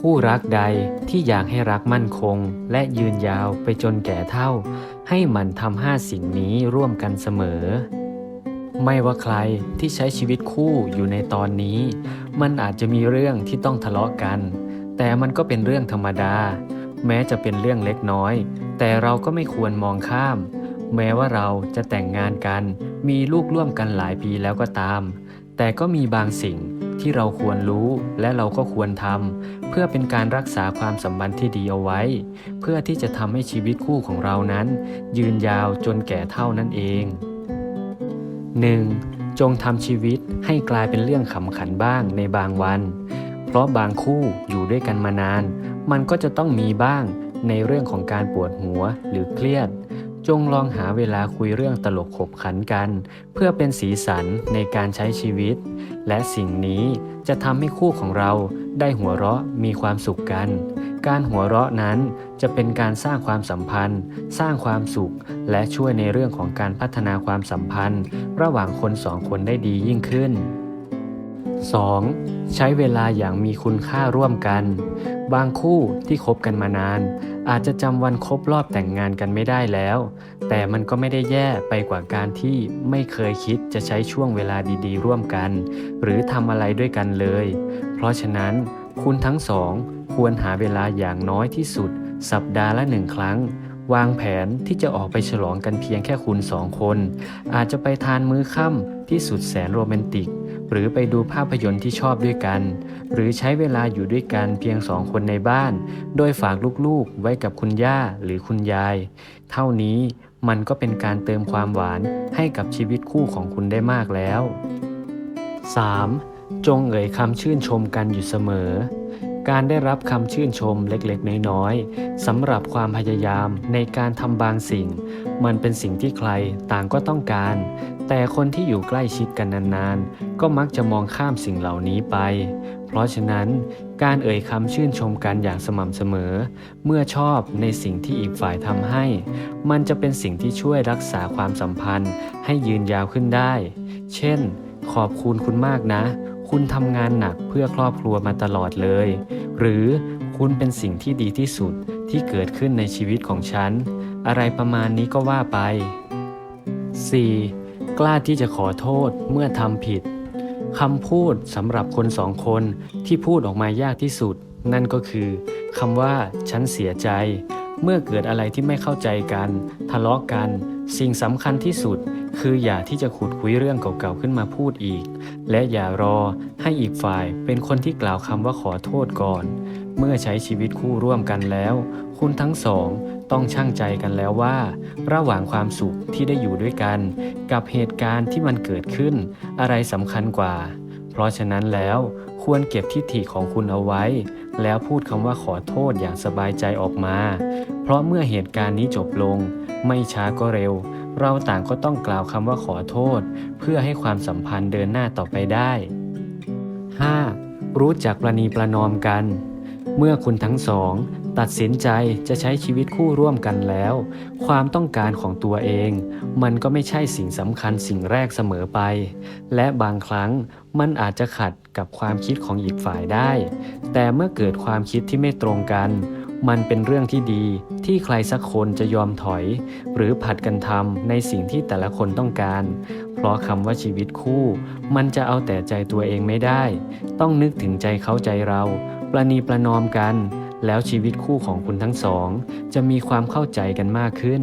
คู่รักใดที่อยากให้รักมั่นคง และยืนยาวไปจนแก่เท่า ให้มันทำห้าสิ่งนี้ร่วมกันเสมอ ไม่ว่าใครที่ใช้ชีวิตคู่อยู่ในตอนนี้ มันอาจจะมีเรื่องที่ต้องทะเลาะกัน แต่มันก็เป็นเรื่องธรรมดา แม้จะเป็นเรื่องเล็กน้อย แต่เราก็ไม่ควรมองข้าม แม้ว่าเราจะแต่งงานกัน มีลูกร่วมกันหลายปีแล้วก็ตาม แต่ก็มีบางสิ่ง ที่เราควรรู้และเราก็ควรทำเพื่อเป็นการรักษาความสัมพันธ์ที่ดีเอาไว้ เพื่อที่จะทำให้ชีวิตคู่ของเรานั้น ยืนยาวจนแก่เท่านั้นเอง 1. จงทำชีวิตให้กลายเป็นเรื่องขำขันบ้างในบางวัน เพราะบางคู่อยู่ด้วยกันมานาน มันก็จะต้องมีบ้างในเรื่องของการปวดหัวหรือเครียด จงลองหาเวลาคุยเรื่องตลกขบขันกัน เพื่อเป็นสีสันในการใช้ชีวิต และสิ่งนี้จะทำให้คู่ของเราได้หัวเราะมีความสุขกัน การหัวเราะนั้นจะเป็นการสร้างความสัมพันธ์ สร้างความสุข และช่วยในเรื่องของการพัฒนาความสัมพันธ์ ระหว่างคนสองคนได้ดียิ่งขึ้น 2. ใช้เวลาอย่างมีคุณค่าร่วมกัน บางคู่ที่คบกันมานาน อาจจะจำวันครบรอบแต่งงานกันไม่ได้แล้ว แต่มันก็ไม่ได้แย่ไปกว่าการที่ไม่เคยคิดจะใช้ช่วงเวลาดีๆ ร่วมกัน หรือทำอะไรด้วยกันเลย เพราะฉะนั้นคุณทั้งสองควรหาเวลาอย่างน้อยที่สุด สัปดาห์ละหนึ่งครั้ง วางแผนที่จะออกไปฉลองกันเพียงแค่คุณสองคน อาจจะไปทานมื้อค่ำที่สุดแสนโรแมนติก หรือไปดูภาพยนตร์ที่ชอบด้วยกัน หรือใช้เวลาอยู่ด้วยกันเพียงสองคนในบ้าน โดยฝากลูกๆไว้กับคุณย่าหรือคุณยาย เท่านี้มันก็เป็นการเติมความหวานให้กับชีวิตคู่ของคุณได้มากแล้ว 3. จงเอ่ยคำชื่นชมกันอยู่เสมอ การได้รับคำชื่นชมเล็กๆ น้อยๆสำหรับความพยายามในการทำบางสิ่ง มันเป็นสิ่งที่ใครต่างก็ต้องการ แต่คนที่อยู่ใกล้ชิดกันนานๆ ก็มักจะมองข้ามสิ่งเหล่านี้ไป เพราะฉะนั้นการเอ่ยคำชื่นชมกันอย่างสม่ำเสมอ เมื่อชอบในสิ่งที่อีกฝ่ายทำให้ มันจะเป็นสิ่งที่ช่วยรักษาความสัมพันธ์ให้ยืนยาวขึ้นได้ เช่น ขอบคุณคุณมากนะ คุณทำงานหนักเพื่อครอบครัวมาตลอดเลย หรือคุณเป็นสิ่งที่ดีที่สุดที่เกิดขึ้นในชีวิตของฉัน อะไรประมาณนี้ก็ว่าไป 4. กล้าที่จะขอโทษเมื่อทำผิดคำพูดสำหรับคนสองคนที่พูดออกมายากที่สุด นั่นก็คือคำว่าฉันเสียใจ เมื่อเกิดอะไรที่ไม่เข้าใจกัน ทะเลาะกัน สิ่งสำคัญที่สุด คืออย่าที่จะขุดคุยเรื่องเก่าๆขึ้นมาพูดอีก และอย่ารอให้อีกฝ่ายเป็นคนที่กล่าวคำว่าขอโทษก่อน เมื่อใช้ชีวิตคู่ร่วมกันแล้ว คุณทั้งสองต้องช่างใจกันแล้วว่า ระหว่างความสุขที่ได้อยู่ด้วยกัน กับเหตุการณ์ที่มันเกิดขึ้น อะไรสำคัญกว่า เพราะฉะนั้นแล้วควรเก็บทิฐิของคุณเอาไว้ แล้วพูดคำว่าขอโทษอย่างสบายใจออกมา เพราะเมื่อเหตุการณ์นี้จบลง ไม่ช้าก็เร็ว เราต่างก็ต้องกล่าวคำว่าขอโทษ เพื่อให้ความสัมพันธ์เดินหน้าต่อไปได้ 5. รู้จักประนีประนอมกัน เมื่อคุณทั้งสอง ตัดสินใจจะใช้ชีวิตคู่ร่วมกันแล้ว ความต้องการของตัวเอง มันก็ไม่ใช่สิ่งสำคัญสิ่งแรกเสมอไป และบางครั้งมันอาจจะขัดกับความคิดของอีกฝ่ายได้ แต่เมื่อเกิดความคิดที่ไม่ตรงกัน มันเป็นเรื่องที่ดีที่ใครสักคนจะยอมถอย หรือผัดกันทำในสิ่งที่แต่ละคนต้องการ เพราะคำว่าชีวิตคู่ มันจะเอาแต่ใจตัวเองไม่ได้ ต้องนึกถึงใจเขาใจเรา ประนีประนอมกัน แล้วชีวิตคู่ของคุณทั้งสอง จะมีความเข้าใจกันมากขึ้น